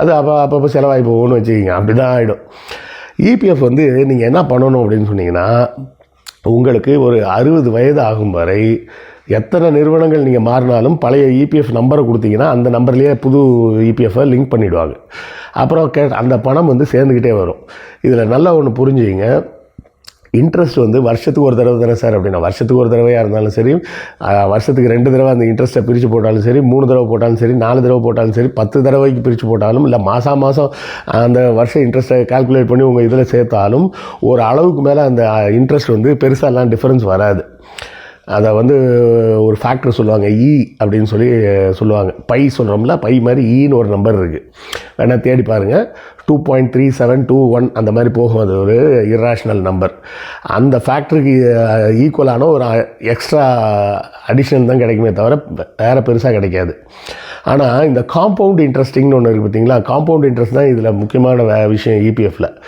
அது அப்போ அப்பப்போ செலவாகி போகும்னு வச்சுக்கிங்க. அப்படி தான் ஆகிடும் இபிஎஃப் வந்து நீங்கள் என்ன பண்ணணும் அப்படின்னு சொன்னீங்கன்னா உங்களுக்கு ஒரு அறுபது வயது ஆகும் வரை எத்தனை நிறுவனங்கள் நீங்கள் மாறினாலும் பழைய இபிஎஃப் நம்பரை கொடுத்தீங்கன்னா அந்த நம்பர்லேயே புது இபிஎஃப்பை லிங்க் பண்ணிவிடுவாங்க அப்புறம் கே அந்த பணம் வந்து சேர்ந்துக்கிட்டே வரும். இதில் நல்லா ஒன்று புரிஞ்சுங்க இன்ட்ரெஸ்ட் வந்து வருஷத்துக்கு ஒரு தடவை தானே சார் அப்படின்னா வருஷத்துக்கு ஒரு தடவையாக இருந்தாலும் சரி வருஷத்துக்கு ரெண்டு தடவை அந்த இன்ட்ரெஸ்ட்டை பிரித்து போட்டாலும் சரி மூணு தடவை போட்டாலும் சரி நாலு தடவை போட்டாலும் சரி பத்து தடவைக்கு பிரித்து போட்டாலும் இல்லை மாதம் மாதம் அந்த வருஷம் இன்ட்ரெஸ்ட்டை கால்குலேட் பண்ணி உங்கள் இதில் சேர்த்தாலும் ஒரு அளவுக்கு மேலே அந்த இன்ட்ரெஸ்ட் வந்து பெருசாலாம் டிஃப்ரென்ஸ் வராது. அதை வந்து ஒரு ஃபேக்டர் சொல்லுவாங்க இ அப்படின்னு சொல்லி சொல்லுவாங்க. பை சொல்கிறோம்ல பை மாதிரி e ஈன்னு ஒரு நம்பர் இருக்குது வேணால் தேடி பாருங்கள் two point three seven two one அந்த மாதிரி போகும். அது ஒரு இர்ராஷனல் நம்பர் அந்த ஃபேக்டருக்கு ஈக்குவலான ஒரு எக்ஸ்ட்ரா அடிஷன் தான் கிடைக்குமே தவிர வேறு பெருசாக கிடைக்காது. ஆனால் இந்த காம்பவுண்ட் இன்ட்ரெஸ்டிங்னு ஒன்று இருக்குது பார்த்தீங்களா காம்பவுண்ட் இன்ட்ரெஸ்ட் தான் இதில் முக்கியமான விஷயம் இபிஎஃப்பில்